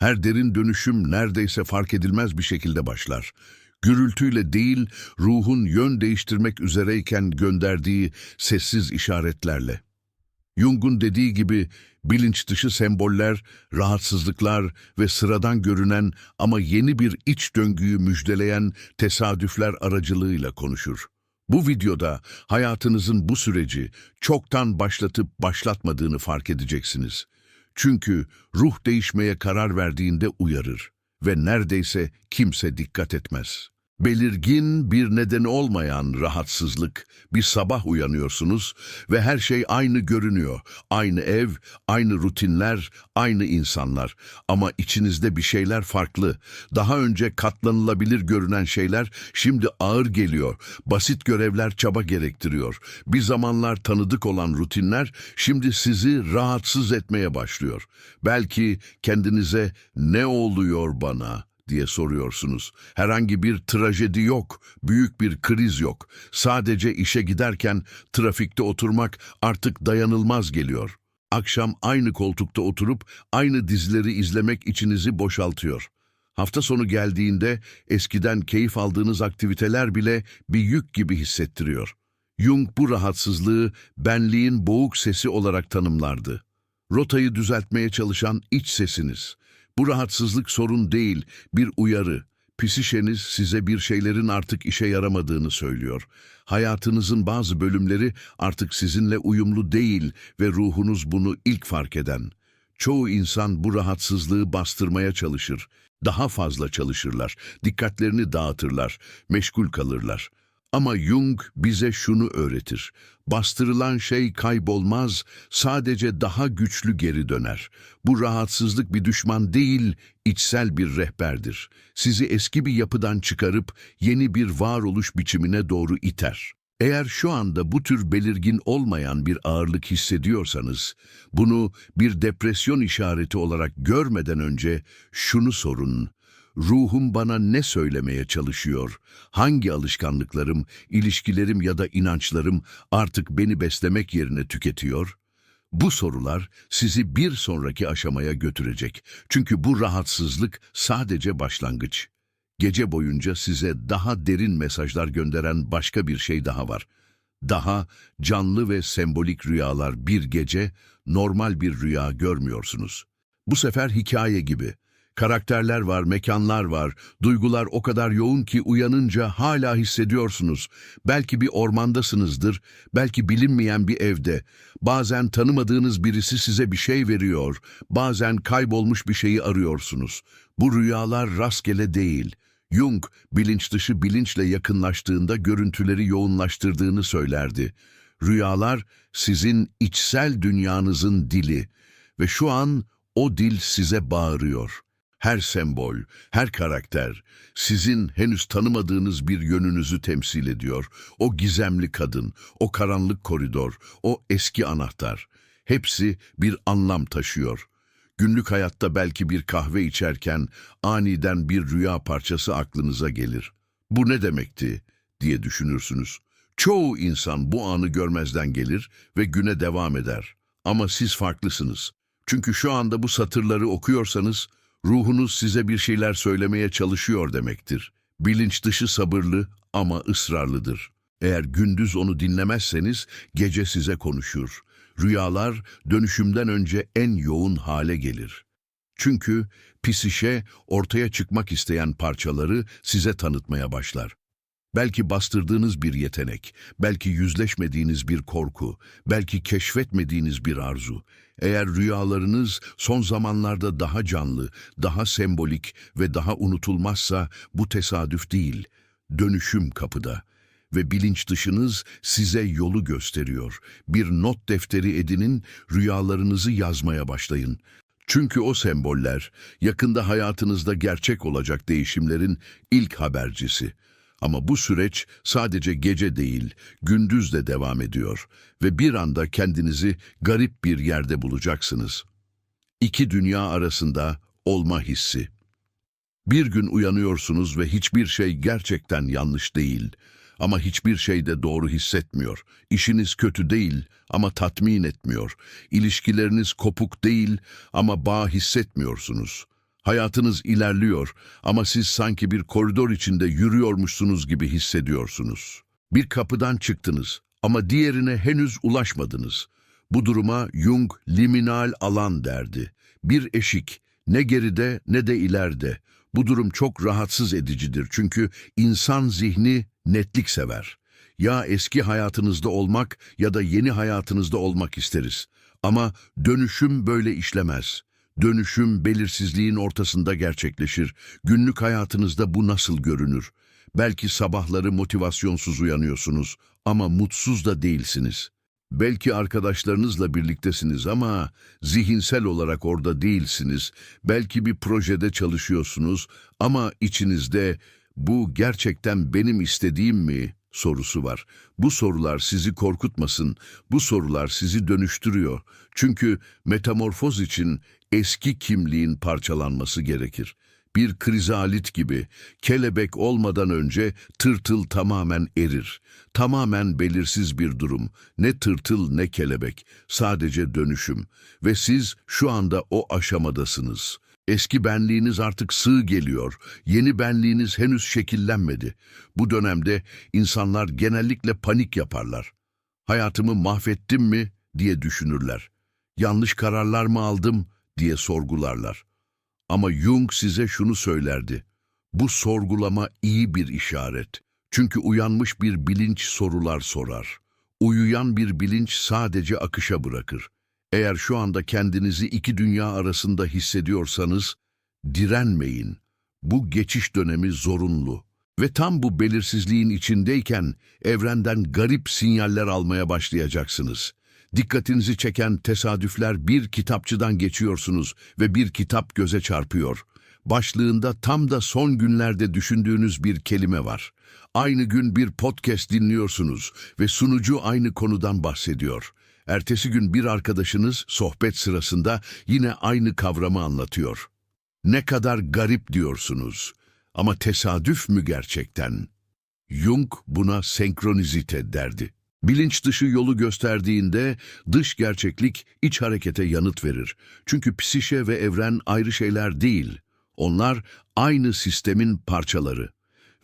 Her derin dönüşüm neredeyse fark edilmez bir şekilde başlar. Gürültüyle değil, ruhun yön değiştirmek üzereyken gönderdiği sessiz işaretlerle. Jung'un dediği gibi bilinç dışı semboller, rahatsızlıklar ve sıradan görünen ama yeni bir iç döngüyü müjdeleyen tesadüfler aracılığıyla konuşur. Bu videoda hayatınızın bu süreci çoktan başlatıp başlatmadığını fark edeceksiniz. Çünkü ruh değişmeye karar verdiğinde uyarır ve neredeyse kimse dikkat etmez. Belirgin bir nedeni olmayan rahatsızlık, bir sabah uyanıyorsunuz ve her şey aynı görünüyor. Aynı ev, aynı rutinler, aynı insanlar. Ama içinizde bir şeyler farklı. Daha önce katlanılabilir görünen şeyler şimdi ağır geliyor. Basit görevler çaba gerektiriyor. Bir zamanlar tanıdık olan rutinler şimdi sizi rahatsız etmeye başlıyor. Belki kendinize ne oluyor bana diye soruyorsunuz. Herhangi bir trajedi yok, büyük bir kriz yok. Sadece işe giderken trafikte oturmak artık dayanılmaz geliyor. Akşam aynı koltukta oturup aynı dizileri izlemek içinizi boşaltıyor. Hafta sonu geldiğinde eskiden keyif aldığınız aktiviteler bile bir yük gibi hissettiriyor. Jung bu rahatsızlığı benliğin boğuk sesi olarak tanımlardı. Rotayı düzeltmeye çalışan iç sesiniz. Bu rahatsızlık sorun değil, bir uyarı. Psişeniz size bir şeylerin artık işe yaramadığını söylüyor. Hayatınızın bazı bölümleri artık sizinle uyumlu değil ve ruhunuz bunu ilk fark eden. Çoğu insan bu rahatsızlığı bastırmaya çalışır. Daha fazla çalışırlar, dikkatlerini dağıtırlar, meşgul kalırlar. Ama Jung bize şunu öğretir. Bastırılan şey kaybolmaz, sadece daha güçlü geri döner. Bu rahatsızlık bir düşman değil, içsel bir rehberdir. Sizi eski bir yapıdan çıkarıp yeni bir varoluş biçimine doğru iter. Eğer şu anda bu tür belirgin olmayan bir ağırlık hissediyorsanız, bunu bir depresyon işareti olarak görmeden önce şunu sorun. Ruhum bana ne söylemeye çalışıyor? Hangi alışkanlıklarım, ilişkilerim ya da inançlarım artık beni beslemek yerine tüketiyor? Bu sorular sizi bir sonraki aşamaya götürecek. Çünkü bu rahatsızlık sadece başlangıç. Gece boyunca size daha derin mesajlar gönderen başka bir şey daha var. Daha canlı ve sembolik rüyalar bir gece normal bir rüya görmüyorsunuz. Bu sefer hikaye gibi. Karakterler var, mekanlar var, duygular o kadar yoğun ki uyanınca hala hissediyorsunuz. Belki bir ormandasınızdır, belki bilinmeyen bir evde. Bazen tanımadığınız birisi size bir şey veriyor, bazen kaybolmuş bir şeyi arıyorsunuz. Bu rüyalar rastgele değil. Jung, bilinç dışı bilinçle yakınlaştığında görüntüleri yoğunlaştırdığını söylerdi. Rüyalar sizin içsel dünyanızın dili ve şu an o dil size bağırıyor. Her sembol, her karakter sizin henüz tanımadığınız bir yönünüzü temsil ediyor. O gizemli kadın, o karanlık koridor, o eski anahtar. Hepsi bir anlam taşıyor. Günlük hayatta belki bir kahve içerken aniden bir rüya parçası aklınıza gelir. Bu ne demekti diye düşünürsünüz. Çoğu insan bu anı görmezden gelir ve güne devam eder. Ama siz farklısınız. Çünkü şu anda bu satırları okuyorsanız ruhunuz size bir şeyler söylemeye çalışıyor demektir. Bilinç dışı sabırlı ama ısrarlıdır. Eğer gündüz onu dinlemezseniz gece size konuşur. Rüyalar dönüşümden önce en yoğun hale gelir. Çünkü psişe ortaya çıkmak isteyen parçaları size tanıtmaya başlar. Belki bastırdığınız bir yetenek, belki yüzleşmediğiniz bir korku, belki keşfetmediğiniz bir arzu. Eğer rüyalarınız son zamanlarda daha canlı, daha sembolik ve daha unutulmazsa bu tesadüf değil, dönüşüm kapıda. Ve bilinç dışınız size yolu gösteriyor. Bir not defteri edinin, rüyalarınızı yazmaya başlayın. Çünkü o semboller yakında hayatınızda gerçek olacak değişimlerin ilk habercisi. Ama bu süreç sadece gece değil, gündüz de devam ediyor ve bir anda kendinizi garip bir yerde bulacaksınız. İki dünya arasında olma hissi. Bir gün uyanıyorsunuz ve hiçbir şey gerçekten yanlış değil ama hiçbir şey de doğru hissetmiyor. İşiniz kötü değil ama tatmin etmiyor. İlişkileriniz kopuk değil ama bağ hissetmiyorsunuz. Hayatınız ilerliyor ama siz sanki bir koridor içinde yürüyormuşsunuz gibi hissediyorsunuz. Bir kapıdan çıktınız ama diğerine henüz ulaşmadınız. Bu duruma Jung liminal alan derdi. Bir eşik, ne geride ne de ileride. Bu durum çok rahatsız edicidir çünkü insan zihni netlik sever. Ya eski hayatınızda olmak ya da yeni hayatınızda olmak isteriz. Ama dönüşüm böyle işlemez. Dönüşüm belirsizliğin ortasında gerçekleşir. Günlük hayatınızda bu nasıl görünür? Belki sabahları motivasyonsuz uyanıyorsunuz ama mutsuz da değilsiniz. Belki arkadaşlarınızla birliktesiniz ama zihinsel olarak orada değilsiniz. Belki bir projede çalışıyorsunuz ama içinizde bu gerçekten benim istediğim mi sorusu var. Bu sorular sizi korkutmasın. Bu sorular sizi dönüştürüyor. Çünkü metamorfoz için eski kimliğin parçalanması gerekir. Bir krizalit gibi kelebek olmadan önce tırtıl tamamen erir. Tamamen belirsiz bir durum. Ne tırtıl ne kelebek. Sadece dönüşüm. Ve siz şu anda o aşamadasınız. Eski benliğiniz artık sığ geliyor. Yeni benliğiniz henüz şekillenmedi. Bu dönemde insanlar genellikle panik yaparlar. Hayatımı mahvettim mi diye düşünürler. Yanlış kararlar mı aldım diye sorgularlar. Ama Jung size şunu söylerdi. Bu sorgulama iyi bir işaret. Çünkü uyanmış bir bilinç sorular sorar. Uyuyan bir bilinç sadece akışa bırakır. Eğer şu anda kendinizi iki dünya arasında hissediyorsanız, direnmeyin. Bu geçiş dönemi zorunlu. Ve tam bu belirsizliğin içindeyken evrenden garip sinyaller almaya başlayacaksınız. Dikkatinizi çeken tesadüfler bir kitapçıdan geçiyorsunuz ve bir kitap göze çarpıyor. Başlığında tam da son günlerde düşündüğünüz bir kelime var. Aynı gün bir podcast dinliyorsunuz ve sunucu aynı konudan bahsediyor. Ertesi gün bir arkadaşınız sohbet sırasında yine aynı kavramı anlatıyor. Ne kadar garip diyorsunuz. Ama tesadüf mü gerçekten? Jung buna senkronizite derdi. Bilinç dışı yolu gösterdiğinde dış gerçeklik iç harekete yanıt verir. Çünkü psişe ve evren ayrı şeyler değil. Onlar aynı sistemin parçaları.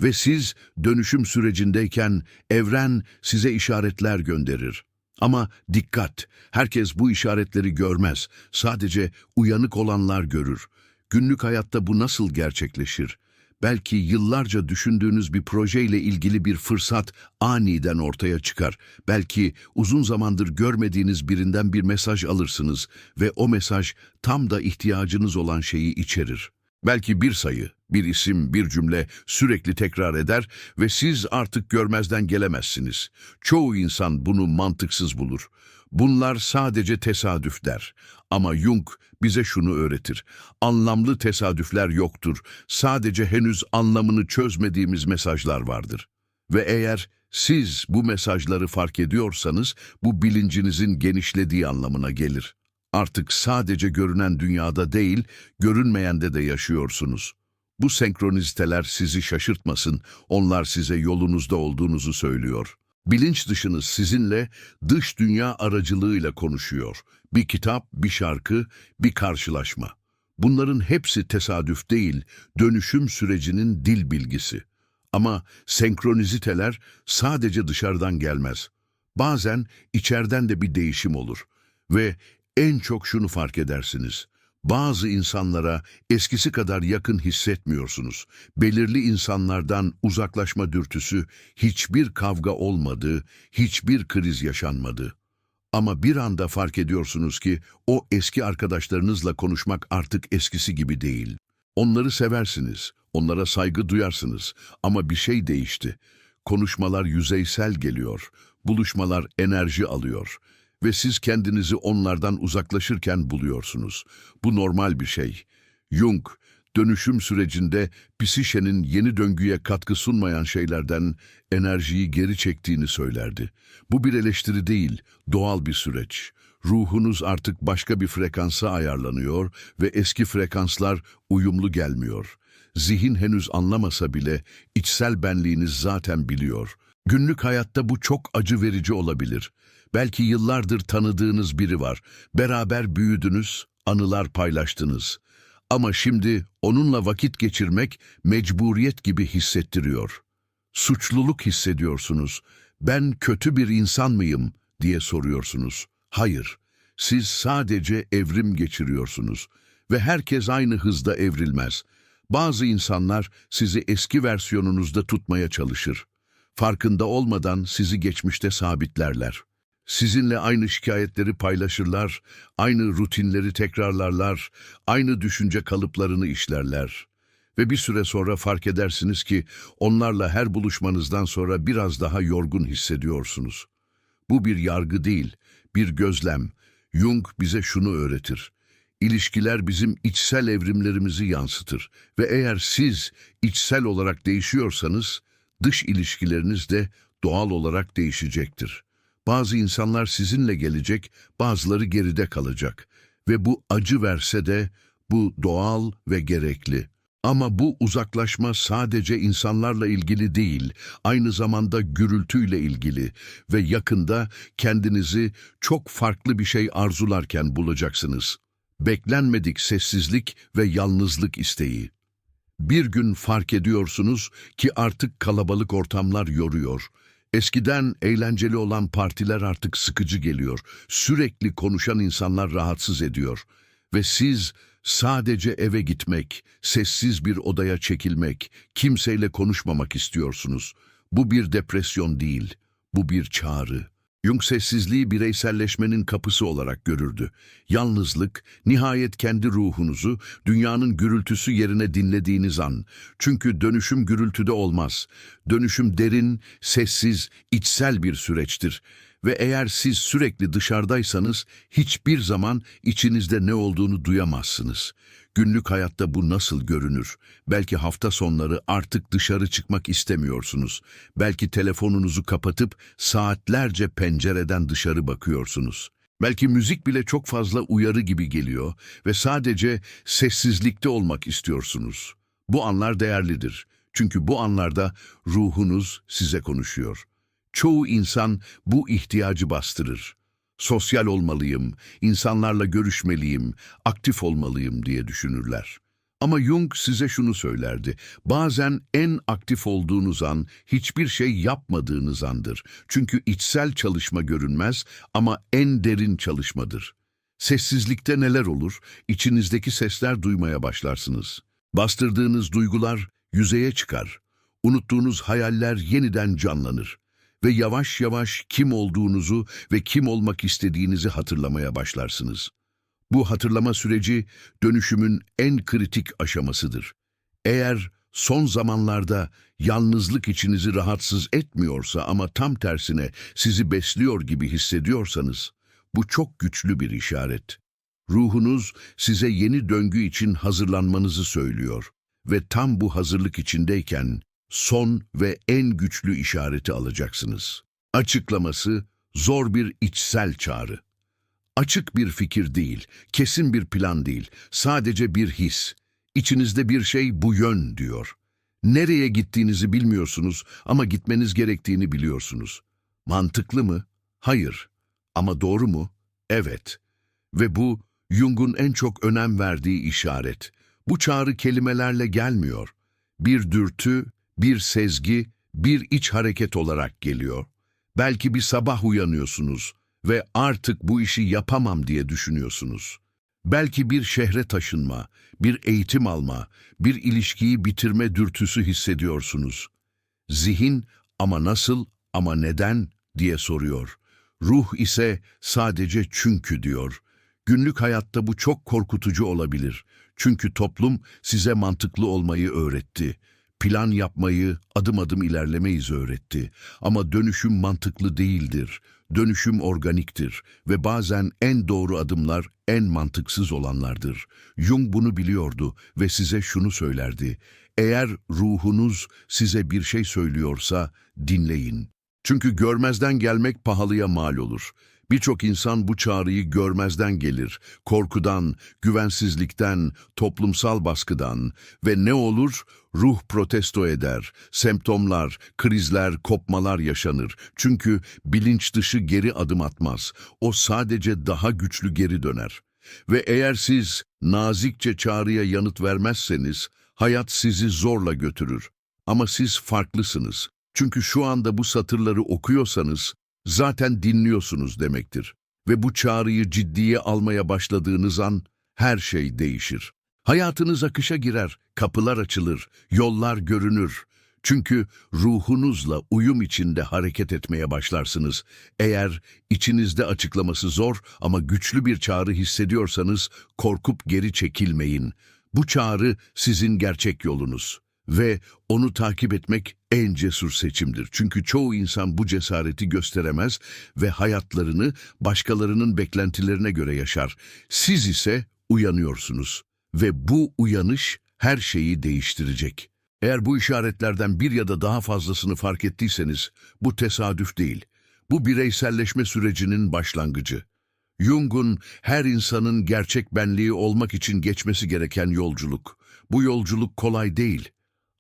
Ve siz dönüşüm sürecindeyken evren size işaretler gönderir. Ama dikkat, herkes bu işaretleri görmez. Sadece uyanık olanlar görür. Günlük hayatta bu nasıl gerçekleşir? Belki yıllarca düşündüğünüz bir projeyle ilgili bir fırsat aniden ortaya çıkar. Belki uzun zamandır görmediğiniz birinden bir mesaj alırsınız ve o mesaj tam da ihtiyacınız olan şeyi içerir. Belki bir sayı, bir isim, bir cümle sürekli tekrar eder ve siz artık görmezden gelemezsiniz. Çoğu insan bunu mantıksız bulur. Bunlar sadece tesadüf der. Ama Jung bize şunu öğretir. Anlamlı tesadüfler yoktur. Sadece henüz anlamını çözmediğimiz mesajlar vardır. Ve eğer siz bu mesajları fark ediyorsanız bu bilincinizin genişlediği anlamına gelir. Artık sadece görünen dünyada değil, görünmeyende de yaşıyorsunuz. Bu senkroniziteler sizi şaşırtmasın, onlar size yolunuzda olduğunuzu söylüyor. Bilinç dışınız sizinle dış dünya aracılığıyla konuşuyor. Bir kitap, bir şarkı, bir karşılaşma. Bunların hepsi tesadüf değil, dönüşüm sürecinin dil bilgisi. Ama senkroniziteler sadece dışarıdan gelmez. Bazen içeriden de bir değişim olur. Ve en çok şunu fark edersiniz. Bazı insanlara eskisi kadar yakın hissetmiyorsunuz. Belirli insanlardan uzaklaşma dürtüsü, hiçbir kavga olmadı, hiçbir kriz yaşanmadı. Ama bir anda fark ediyorsunuz ki o eski arkadaşlarınızla konuşmak artık eskisi gibi değil. Onları seversiniz, onlara saygı duyarsınız ama bir şey değişti. Konuşmalar yüzeysel geliyor, buluşmalar enerji alıyor ve siz kendinizi onlardan uzaklaşırken buluyorsunuz. Bu normal bir şey. Jung, dönüşüm sürecinde psişenin yeni döngüye katkı sunmayan şeylerden enerjiyi geri çektiğini söylerdi. Bu bir eleştiri değil, doğal bir süreç. Ruhunuz artık başka bir frekansa ayarlanıyor ve eski frekanslar uyumlu gelmiyor. Zihin henüz anlamasa bile içsel benliğiniz zaten biliyor. Günlük hayatta bu çok acı verici olabilir. Belki yıllardır tanıdığınız biri var. Beraber büyüdünüz, anılar paylaştınız. Ama şimdi onunla vakit geçirmek mecburiyet gibi hissettiriyor. Suçluluk hissediyorsunuz. Ben kötü bir insan mıyım diye soruyorsunuz. Hayır, siz sadece evrim geçiriyorsunuz ve herkes aynı hızda evrilmez. Bazı insanlar sizi eski versiyonunuzda tutmaya çalışır. Farkında olmadan sizi geçmişte sabitlerler. Sizinle aynı şikayetleri paylaşırlar, aynı rutinleri tekrarlarlar, aynı düşünce kalıplarını işlerler. Ve bir süre sonra fark edersiniz ki onlarla her buluşmanızdan sonra biraz daha yorgun hissediyorsunuz. Bu bir yargı değil, bir gözlem. Jung bize şunu öğretir. İlişkiler bizim içsel evrimlerimizi yansıtır ve eğer siz içsel olarak değişiyorsanız dış ilişkileriniz de doğal olarak değişecektir. Bazı insanlar sizinle gelecek, bazıları geride kalacak ve bu acı verse de bu doğal ve gerekli. Ama bu uzaklaşma sadece insanlarla ilgili değil, aynı zamanda gürültüyle ilgili ve yakında kendinizi çok farklı bir şey arzularken bulacaksınız. Beklenmedik sessizlik ve yalnızlık isteği. Bir gün fark ediyorsunuz ki artık kalabalık ortamlar yoruyor. Eskiden eğlenceli olan partiler artık sıkıcı geliyor. Sürekli konuşan insanlar rahatsız ediyor. Ve siz sadece eve gitmek, sessiz bir odaya çekilmek, kimseyle konuşmamak istiyorsunuz. Bu bir depresyon değil, bu bir çağrı. Jung sessizliği bireyselleşmenin kapısı olarak görürdü. Yalnızlık, nihayet kendi ruhunuzu, dünyanın gürültüsü yerine dinlediğiniz an. Çünkü dönüşüm gürültüde olmaz. Dönüşüm derin, sessiz, içsel bir süreçtir. Ve eğer siz sürekli dışarıdaysanız hiçbir zaman içinizde ne olduğunu duyamazsınız. Günlük hayatta bu nasıl görünür? Belki hafta sonları artık dışarı çıkmak istemiyorsunuz. Belki telefonunuzu kapatıp saatlerce pencereden dışarı bakıyorsunuz. Belki müzik bile çok fazla uyarı gibi geliyor ve sadece sessizlikte olmak istiyorsunuz. Bu anlar değerlidir. Çünkü bu anlarda ruhunuz size konuşuyor. Çoğu insan bu ihtiyacı bastırır. Sosyal olmalıyım, insanlarla görüşmeliyim, aktif olmalıyım diye düşünürler. Ama Jung size şunu söylerdi. Bazen en aktif olduğunuz an hiçbir şey yapmadığınız andır. Çünkü içsel çalışma görünmez ama en derin çalışmadır. Sessizlikte neler olur? İçinizdeki sesler duymaya başlarsınız. Bastırdığınız duygular yüzeye çıkar. Unuttuğunuz hayaller yeniden canlanır ve yavaş yavaş kim olduğunuzu ve kim olmak istediğinizi hatırlamaya başlarsınız. Bu hatırlama süreci dönüşümün en kritik aşamasıdır. Eğer son zamanlarda yalnızlık içinizi rahatsız etmiyorsa ama tam tersine sizi besliyor gibi hissediyorsanız, bu çok güçlü bir işaret. Ruhunuz size yeni döngü için hazırlanmanızı söylüyor ve tam bu hazırlık içindeyken son ve en güçlü işareti alacaksınız. Açıklaması zor bir içsel çağrı. Açık bir fikir değil, kesin bir plan değil, sadece bir his. İçinizde bir şey bu yön diyor. Nereye gittiğinizi bilmiyorsunuz ama gitmeniz gerektiğini biliyorsunuz. Mantıklı mı? Hayır. Ama doğru mu? Evet. Ve bu Jung'un en çok önem verdiği işaret. Bu çağrı kelimelerle gelmiyor. Bir dürtü, bir sezgi, bir iç hareket olarak geliyor. Belki bir sabah uyanıyorsunuz ve artık bu işi yapamam diye düşünüyorsunuz. Belki bir şehre taşınma, bir eğitim alma, bir ilişkiyi bitirme dürtüsü hissediyorsunuz. Zihin ama nasıl ama neden diye soruyor. Ruh ise sadece çünkü diyor. Günlük hayatta bu çok korkutucu olabilir. Çünkü toplum size mantıklı olmayı öğretti. Plan yapmayı, adım adım ilerlemeyiz öğretti. Ama dönüşüm mantıklı değildir. Dönüşüm organiktir ve bazen en doğru adımlar en mantıksız olanlardır. Jung bunu biliyordu ve size şunu söylerdi. Eğer ruhunuz size bir şey söylüyorsa dinleyin. Çünkü görmezden gelmek pahalıya mal olur. Birçok insan bu çağrıyı görmezden gelir. Korkudan, güvensizlikten, toplumsal baskıdan ve ne olur? Ruh protesto eder. Semptomlar, krizler, kopmalar yaşanır. Çünkü bilinç dışı geri adım atmaz. O sadece daha güçlü geri döner. Ve eğer siz nazikçe çağrıya yanıt vermezseniz, hayat sizi zorla götürür. Ama siz farklısınız. Çünkü şu anda bu satırları okuyorsanız, zaten dinliyorsunuz demektir. Ve bu çağrıyı ciddiye almaya başladığınız an, her şey değişir. Hayatınız akışa girer, kapılar açılır, yollar görünür. Çünkü ruhunuzla uyum içinde hareket etmeye başlarsınız. Eğer içinizde açıklaması zor ama güçlü bir çağrı hissediyorsanız korkup geri çekilmeyin. Bu çağrı sizin gerçek yolunuz ve onu takip etmek en cesur seçimdir. Çünkü çoğu insan bu cesareti gösteremez ve hayatlarını başkalarının beklentilerine göre yaşar. Siz ise uyanıyorsunuz ve bu uyanış her şeyi değiştirecek. Eğer bu işaretlerden bir ya da daha fazlasını fark ettiyseniz bu tesadüf değil. Bu bireyselleşme sürecinin başlangıcı. Jung'un her insanın gerçek benliği olmak için geçmesi gereken yolculuk. Bu yolculuk kolay değil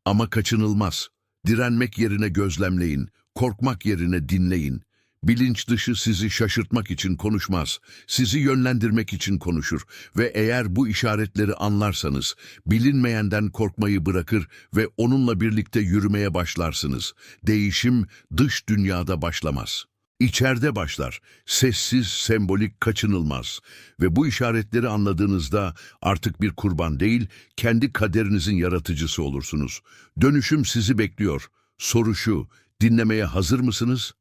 ama kaçınılmaz. Direnmek yerine gözlemleyin, korkmak yerine dinleyin. Bilinç dışı sizi şaşırtmak için konuşmaz, sizi yönlendirmek için konuşur ve eğer bu işaretleri anlarsanız bilinmeyenden korkmayı bırakır ve onunla birlikte yürümeye başlarsınız. Değişim dış dünyada başlamaz. İçeride başlar, sessiz, sembolik, kaçınılmaz. Ve bu işaretleri anladığınızda artık bir kurban değil, kendi kaderinizin yaratıcısı olursunuz. Dönüşüm sizi bekliyor. Soru şu, dinlemeye hazır mısınız?